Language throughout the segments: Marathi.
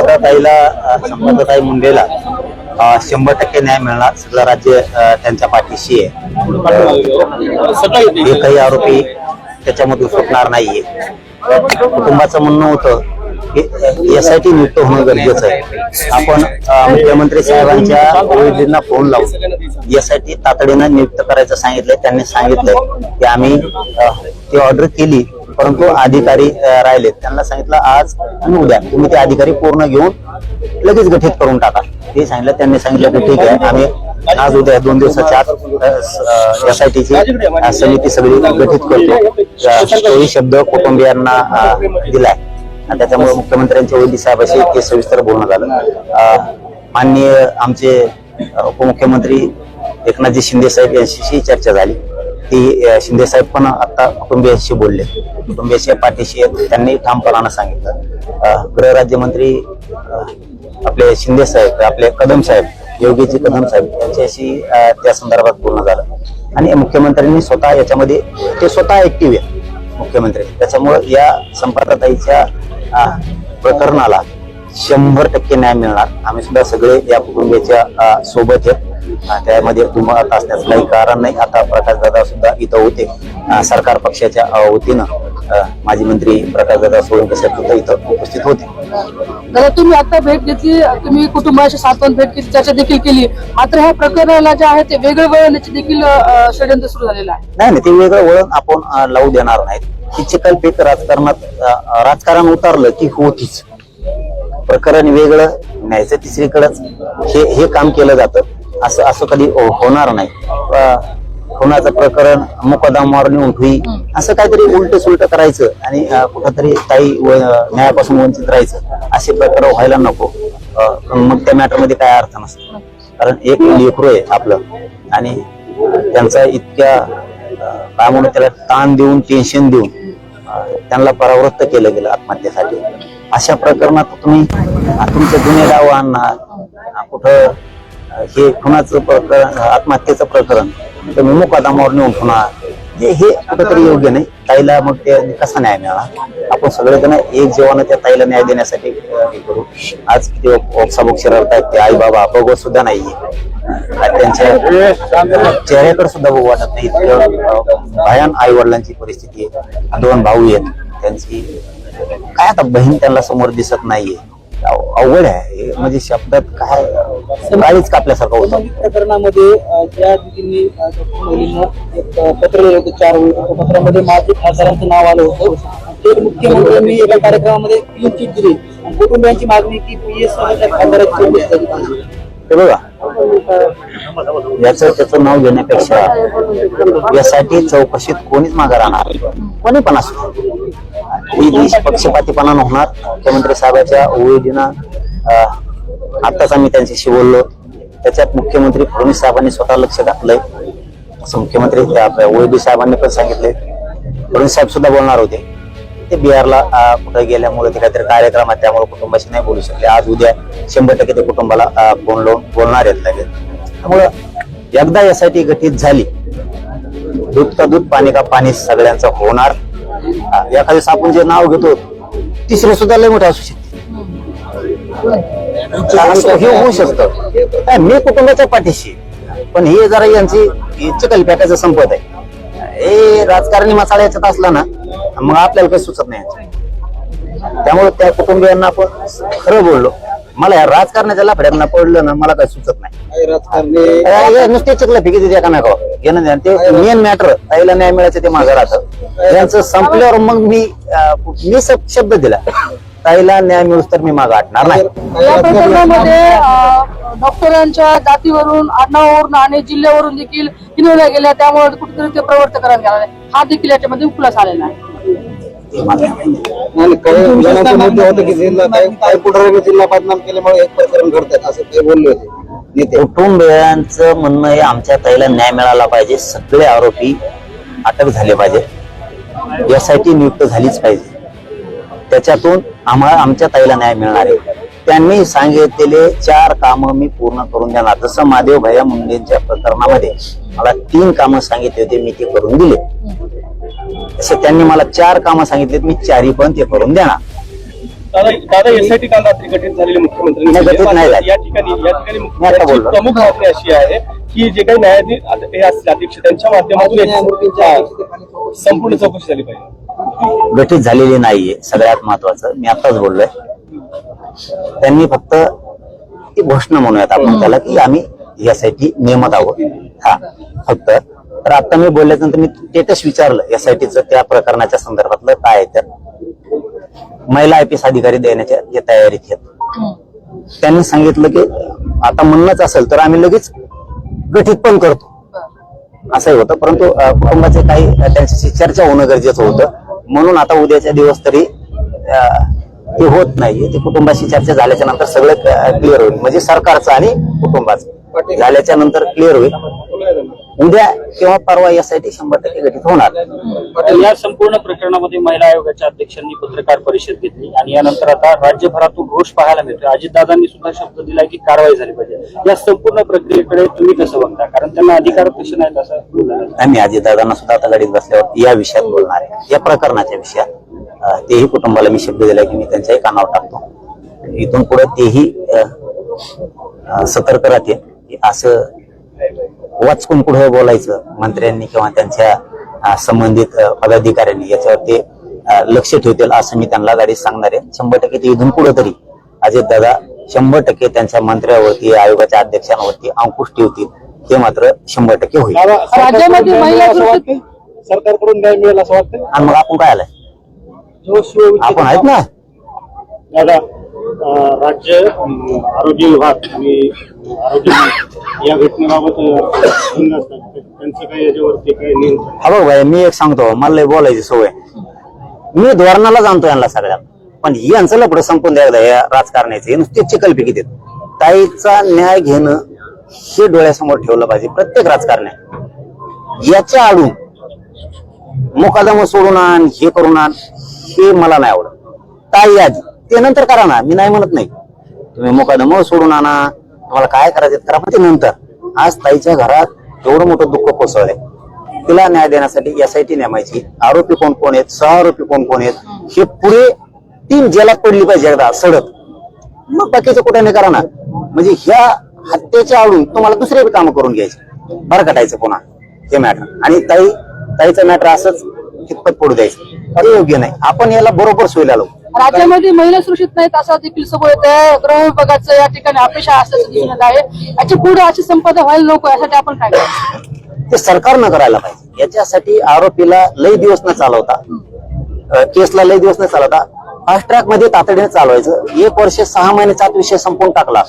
संपदाताईला अ, संपदाताई मुंडेला शंभर टक्के न्याय मिळणार. सगळं राज्य त्यांच्या पाठीशी आहे. एकही आरोपी त्याच्यामधून सुटणार नाहीये. कुटुंबाचं म्हणणं होतं की एस आय टी नियुक्त होणं गरजेचं आहे. आपण मुख्यमंत्री साहेबांच्या ओळखींना फोन लावून एस आय टी तातडीनं नियुक्त करायचं सांगितलंय. त्यांनी सांगितलंय की आम्ही ती ऑर्डर केली. परंतु अधिकारी राहिलेत. त्यांना सांगितलं आज आणि उद्या तुम्ही ते अधिकारी पूर्ण घेऊन लगेच गठीत करून टाका. ते सांगितलं त्यांनी सांगितलं की ठीक आहे आम्ही आज उद्या दोन दिवसाच्या आत एस आय टीची समिती सगळी गठीत करतो. तोही शब्द कुटुंबियांना दिलाय. आणि त्याच्यामुळे मुख्यमंत्र्यांच्या वैद्य साहेबाशी ते सविस्तर बोलणं झालं. माननीय आमचे उपमुख्यमंत्री एकनाथजी शिंदे साहेब यांच्याशी चर्चा झाली. ती शिंदे साहेब पण आता कुटुंबियांशी बोलले. कुटुंबियाच्या पाठीशी आहेत. त्यांनी ठामपणानं सांगितलं. गृहराज्यमंत्री आपले शिंदे साहेब आपले कदम साहेब योगीजी कदम साहेब यांच्याशी त्या संदर्भात बोलणं झालं. आणि मुख्यमंत्र्यांनी स्वतः याच्यामध्ये ते स्वतः ऍक्टिव्ह आहे मुख्यमंत्री. त्याच्यामुळं या संपादताईच्या प्रकरणाला शंभर टक्के न्याय मिळणार. आम्ही सुद्धा सगळे या कुटुंबियाच्या सोबत आहेत. त्यामध्ये दुमत असण्याचं काही कारण नाही. आता प्रकाश दादा सुद्धा इथं होते. सरकार पक्षाच्या वतीनं माजी मंत्री प्रकाश दादा सोळंके साहेब सुद्धा इथं उपस्थित होते. दादा तुम्ही आता भेट घेतली तुम्ही कुटुंबाशी सातवन भेट केली चर्चा देखील केली. मात्र ह्या प्रकरणाला जे आहे ते वेगळे वळण्याचे देखील षडयंत्र सुरू झालेलं आहे. नाही नाही ते वेगळं वळण आपण लावू देणार नाहीत. ही चिकलपेक राजकारणात राजकारण उतरलं की होतीच. प्रकरण वेगळं न्यायचं तिसरीकडंच. हे हे काम केलं जातं. असं असं कधी होणार नाही. खुनाचं प्रकरण मुकदमावर नेऊन ठुई असं काहीतरी उलट सुलट करायचं आणि कुठंतरी ताई व न्यायापासून वंचित राहायचं असे प्रकार व्हायला नको. मग त्या मॅटरमध्ये काय अर्थ नसतो. कारण एक लेकरू आहे आपलं आणि त्यांचा इतक्या काय म्हणू त्याला ताण देऊन टेन्शन देऊन त्यांना परावृत्त केलं गेलं आत्महत्येसाठी. अशा प्रकरणात तुम्ही तुमचे गुन्हे डाव आणणार कुठं हे खुनाचं प्रकरण आत्महत्येचं प्रकरण तुम्ही मुकादामावर नेऊन खुना हे हे कुठंतरी योग्य नाही. ताईला मग ते कसा न्याय मिळाला आपण सगळेजण एक जेव्हा त्या ताईला न्याय देण्यासाठी हे करू. आज किती ओक्साबोक्ष रडतायत ते आई बाबा बघत सुद्धा नाहीये. त्यांच्या चेहऱ्याकडे सुद्धा बघू वाटत नाही इतकं भयान आई वडिलांची परिस्थिती आहे. दोन भाऊ आहेत. त्यांची काय आता बहीण त्यांना समोर दिसत नाहीये. अवघड आहे. हे म्हणजे शब्दात काय काळीच कापल्यासारखं होतं. प्रकरणामध्ये ज्या दिदींनी मुलींना एक पत्र लिहिलं होतं चार वेळी त्या पत्रामध्ये माझे खासदारांचं नाव आलं होतं. ते मुख्यमंत्र्यांनी एका कार्यक्रमामध्ये क्लीन चिट दिली. आणि कुटुंबियांची मागणी की पी एस खासदाराची चौकशी झाली पाहिजे. हे बघा याचं त्याचं नाव घेण्यापेक्षा यासाठी चौकशीत कोणीच मागे राहणार कोणी पण असो जी पक्षपातीपणा होणार. मुख्यमंत्री साहेबाच्या ओळीनं आताच आम्ही त्यांच्याशी बोललो. त्याच्यात मुख्यमंत्री फडणवीस साहेबांनी स्वतः लक्ष घातलंय. असं मुख्यमंत्री ओबी साहेबांनी पण सांगितले फडणवीस साहेब सुद्धा बोलणार होते. ते बिहारला कुठे गेल्यामुळे ते काहीतरी कार्यक्रम आहे त्यामुळे कुटुंबाशी नाही बोलू शकले. आज उद्या शंभर टक्के ते कुटुंबाला फोन लावून बोलणार आहेत लागेल त्यामुळं एकदा यासाठी गठीत झाली. दूध का दूध पाणी का पाणी सगळ्यांचं होणार. एखाद्या आपण जे नाव घेतो तिसरे सुद्धा लय मोठे असू शकते. असं हे होऊ शकतं. मी कुटुंबाच्या पाठीशी. पण हे जरा यांची चिकल पॅकाचं संपत आहे. हे राजकारणी मसाला याच्यात असला ना मग आपल्याला काही सुचत नाही. त्यामुळे त्या कुटुंबियांना आपण खरं बोललो. मला या राजकारणाच्या लाफड्यांना पडलं ना मला काही सुचत नाही. नुसते चिकलं फिकी देते एकामेकावर घेणं देणं. ते मेन मॅटर ताईला न्याय मिळायचं ते माझं राहतं. यांचं संपल्यावर मग मी मी शब्द दिला. ताईला न्याय मिळूस तर मी मागं हटणार नाही. या प्रकरणामध्ये अं, डॉक्टरांच्या जातीवरून आडनावावरून आणि जिल्ह्यावरून देखील हिनवल्या गेल्या त्यामुळे कुठेतरी ते प्रवर्तकरण केला हा देखील याच्यामध्ये खुलास आलेला आहे. आणि काही जणांचं होतं की जिल्हा काही काही पुढाऱ्यांनी जिल्हा बदनाम केल्यामुळे एक प्रकरण घडतात असं ते बोलले होते नेते. कुटुंबियांचं म्हणणं आहे आमच्या ताईला न्याय मिळाला पाहिजे सगळे आरोपी अटक झाले पाहिजे यासाठी नियुक्त झालीच पाहिजे. त्याच्यातून आम्हाला आमच्या ताईला न्याय मिळणार आहे. त्यांनी सांगितलेले चार कामं मी पूर्ण करून देणार. जसं महादेव भैया मुंडेंच्या प्रकरणामध्ये मला तीन कामं सांगितले होते मी ते करून दिले. तसे त्यांनी मला चार कामं सांगितलेत मी चारही पण ते करून देणार. दादा दादा एसआयटी काल रात्री गठीत झालेले मुख्यमंत्री. या ठिकाणी या ठिकाणी. प्रमुख अशी आहे की जे काही न्यायाधीश हे असतील अध्यक्ष त्यांच्या माध्यमातून संपूर्ण चौकशी झाली पाहिजे. गठीत झालेली नाहीये. सगळ्यात महत्वाचं. मी आताच बोललोय. त्यांनी फक्त ती घोषणा म्हणूयात आपण त्याला की आम्ही यासाठी नियमत आहोत. हा फक्त. तर आता मी बोलल्यानंतर मी स्टेटस विचारलं एसआयटीचं त्या प्रकरणाच्या संदर्भातलं काय आहे महिला आय पी एस अधिकारी देण्याच्या जे तयारीत आहेत. त्यांनी सांगितलं की आता म्हणणंच असेल तर आम्ही लगेच गठीत पण करतो. असंही होतं. परंतु कुटुंबाचे काही त्यांच्याशी चर्चा होणं गरजेचं होतं. म्हणून आता उद्याच्या दिवस तरी हे होत नाही ते कुटुंबाशी चर्चा झाल्याच्यानंतर सगळं क्लिअर होईल. म्हणजे सरकारचं आणि कुटुंबाचं. झाल्याच्यानंतर क्लिअर होईल. उद्या किंवा परवा यासाठी शंभर टक्के गठीत होणार. या संपूर्ण प्रकरणामध्ये महिला आयोगाच्या अध्यक्षांनी पत्रकार परिषद घेतली आणि यानंतर आता राज्यभरातून रोष पाहायला मिळतोय. अजितदादांनी सुद्धा शब्द दिलाय की कारवाई झाली पाहिजे. या संपूर्ण प्रक्रियेकडे तुम्ही कसं बघता? कारण त्यांना अधिकार कसे नाहीत असं आम्ही अजितदादांना सुद्धा आता गाडीत बसल्यावर या विषयात बोलणार आहे. या प्रकरणाच्या विषयात तेही कुटुंबाला मी शब्द दिला की मी त्यांच्याही कानावर टाकतो. इथून पुढे तेही सतर्क राहते की असं वाचकून पुढे बोलायचं? मंत्र्यांनी किंवा त्यांच्या संबंधित पदाधिकाऱ्यांनी याच्यावर ते लक्ष ठेवतील असं मी त्यांना गाडीत सांगणार आहे. शंभर टक्के ते इथून पुढे तरी अजितदादा शंभर टक्के त्यांच्या मंत्र्यावरती आयोगाच्या अध्यक्षांवरती अंकुश ठेवतील. हे मात्र शंभर टक्के होईल. सरकारकडून न्याय मिळेल असं वाटतं आणि मग आपण काय आलाय? आपण आहेत ना? दादा राज्य आरोग्य विभाग आणि आरोग्य या घटनेबाबत त्यांचं काही याच्यावरती काही नियंत्रण हा बघ भाई मी एक सांगतो. मला बोलायची सवय. मी धोरणाला जाणतो यांना सगळ्यात पण यांचं लपडं संपून द्यायला या राजकारण्याचे हे नुसते चिकलपी किती ताईचा न्याय घेणं हे डोळ्यासमोर ठेवलं पाहिजे. प्रत्येक राजकारण्या. याच्या आडून मुकादम सोडून आण हे करून आण हे मला नाही आवडत. ताई आधी ते नंतर करा ना. मी नाही म्हणत नाही. तुम्ही मुकादम सोडून आणा. तुम्हाला काय करायचं करा पण ते नंतर. आज ताईच्या घरात एवढं मोठं दुःख कोसळलंय. तिला न्याय देण्यासाठी एसआयटी नेमायची. आरोपी कोण कोण आहेत? सह आरोपी कोण कोण आहेत? हे पुढे टीम जेलात पडली पाहिजे एकदा सडक. मग बाकीचं कुठे नाही करा ना म्हणजे ह्या हत्येच्या आवडून तुम्हाला दुसरे काम करून घ्यायचे. कटायचं पुन्हा. हे मॅटर आणि ताई ताईचं मॅटर असंच. कितपत पडू द्यायचं. ते योग्य नाही. आपण याला बरोबर सोयला लावू राज्यामध्ये महिला सुरक्षित नाहीत असा देखील समोर येत आहे गृह विभागाचं या ठिकाणी अपेक्षा असल्याचं दिसून येत आहे. याची पुढे अशी संपदा व्हायला नको यासाठी आपण काय करायचं ते सरकारनं करायला पाहिजे. याच्यासाठी आरोपीला लई दिवस न चालवता अ, केसला लई दिवस न चालवता फास्ट ट्रॅकमध्ये तातडीने चालवायचं. एक वर्ष सहा महिन्याचा विषय संपून टाकला.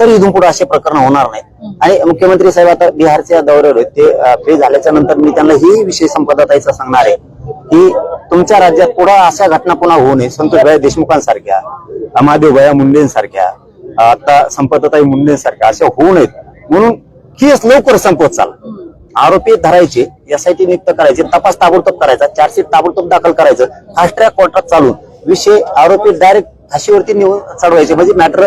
तर इथून पुढे असे प्रकरण होणार नाही आणि मुख्यमंत्री साहेब आता बिहारच्या दौऱ्यावर ते फ्री झाल्याच्यानंतर मी त्यांना ही विषय संपदाताईचा सांगणार आहे की तुमच्या राज्यात पुढे अशा घटना पुन्हा होऊ नये संतोषभाई देशमुखांसारख्या महादेवभाया मुंडेंसारख्या आता संपतताई मुंडेंसारख्या अशा होऊ नयेत. म्हणून केस लवकर संपवत चाल. आरोपी धरायचे एसआयटी नियुक्त करायचे तपास ताबडतोब करायचा चार्जशीट ताबडतोब दाखल करायचं फास्ट ट्रॅक कोर्टात चालून. विषय आरोपी डायरेक्ट फाशीवरती नेऊन चढवायचे. म्हणजे मॅटर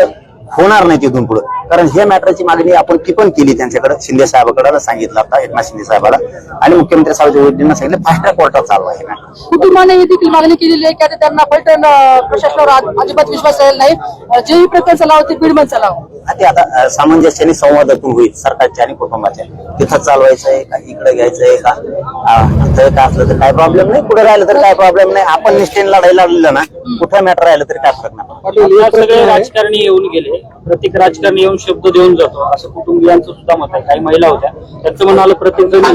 होणार नाही तिथून पुढे. कारण हे मॅटरची मागणी आपण ती पण केली त्यांच्याकडे. शिंदे साहेबाकडे सांगितलं आता एकनाथ शिंदे साहेबाला. आणि मुख्यमंत्री साहेबांच्या वैद्यांना सांगितलं फास्ट ट्रॅक कोर्टात चालवा हे मॅटर. कुटुंबाने ही देखील मागणी केलेली आहे की आता त्यांना अं, प्रशासनावर अजिबात विश्वास राहिला नाही. जेही प्रकरण चालावं ते बीडमध्ये चालावं. ते आता सामंजस्याने संवादातून होईल सरकारच्या आणि कुटुंबाच्या. तिथं चालवायचंय का? इकडे घ्यायचंय का? अ, इथं काय असलं तर काय प्रॉब्लेम नाही? पुढे राहिलं तर काय प्रॉब्लेम नाही? आपण निष्ठेने लढायला लागलेलं ना. कुठं मॅटर राहिलं तरी काय फरक नाही आहे. राजकारणी येऊन गेले. प्रत्येक राजकारणी येऊन शब्द देऊन जातो. असं कुटुंबियांचं सुद्धा मत आहे. काही महिला होत्या. त्यांचं म्हणणं आलं प्रत्येक जण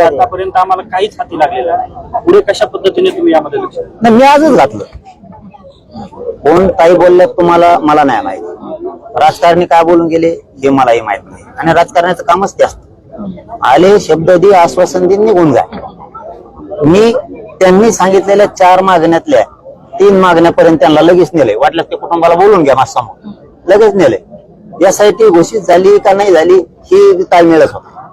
आतापर्यंत आम्हाला काहीच हाती लागलेलं नाही. पुढे कशा पद्धतीने तुम्ही यामध्ये लक्ष? नाही मी आजच घातलं. कोण ताई बोलल्यात तुम्हाला मला नाही माहीत. राजकारणी काय बोलून गेले हे मलाही माहीत नाही. आणि राजकारणाचं कामच ते असतं. आले शब्द दे आश्वासन दे निघून जा. मी त्यांनी सांगितलेल्या चार मागण्यातल्या तीन मागण्यापर्यंत त्यांना लगेच नेले वाटल्यास ते कुटुंबाला बोलून घ्या माझ्यासमोर. लगेच नेले यासाठी घोषित झाली का नाही झाली ही ताळमेळच होता.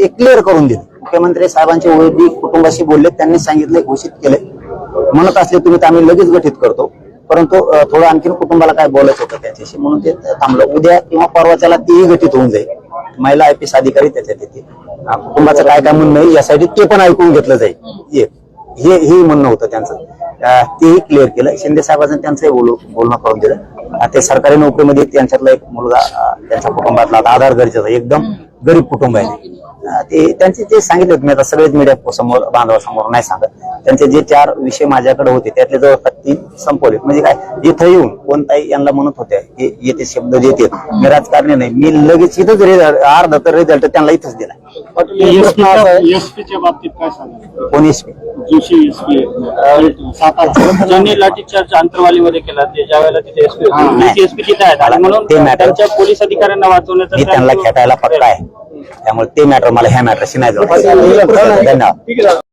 ते क्लिअर करून दिले. मुख्यमंत्री साहेबांचे वैदिक कुटुंबाशी बोलले त्यांनी सांगितले घोषित केले. म्हणत असले तुम्ही तर आम्ही लगेच गठीत करतो. परंतु थोडं आणखीन कुटुंबाला काय बोलायचं होतं त्याच्याशी म्हणून ते थांबलं. उद्या किंवा परवाच्याला तीही गठीत होऊन जाईल. महिला आय पी एस अधिकारी त्याच्यात येते कुटुंबाचं काय काय म्हणणं यासाठी ते पण ऐकून घेतलं जाईल. एक हे हे म्हणणं होतं त्यांचं. तेही क्लिअर केलं. शिंदे साहेबांनी त्यांचंही बोलू बोलणं करून दिलं. ते सरकारी नोकरीमध्ये त्यांच्यातला एक मुलगा त्यांच्या कुटुंबातला आधार गरजेचा एकदम गरीब कुटुंब आहे ते. त्यांचे जे सांगितले होते मी आता सगळेच मीडिया समोर बांधवासमोर नाही सांगत. त्यांचे जे चार विषय माझ्याकडे होते त्यातले जवळपास तीन संपवले म्हणजे काय? इथं येऊन कोणताही यांना म्हणत होत्या की येते शब्द येते मी राजकारणी नाही. मी लगेच इथंच रिझल्ट अर्धा तर रिझल्ट त्यांना इथंच दिला. एसपीच्या बाबतीत काय सांगा कोण एसपी जोशी एसपी ज्यांनी लाठीचार्ज आंतरवालीमध्ये केला ते ज्या वेळेला तिथे एसपी एसपी तिथे आहेत. आणि म्हणून ते matter- त्यांच्या पोलीस अधिकाऱ्यांना वाचवण्याचा त्यांना खेटायला पक्का आहे. त्यामुळे ते मॅटर मला ह्या मॅटरशी नाही जोडायचं. धन्यवाद.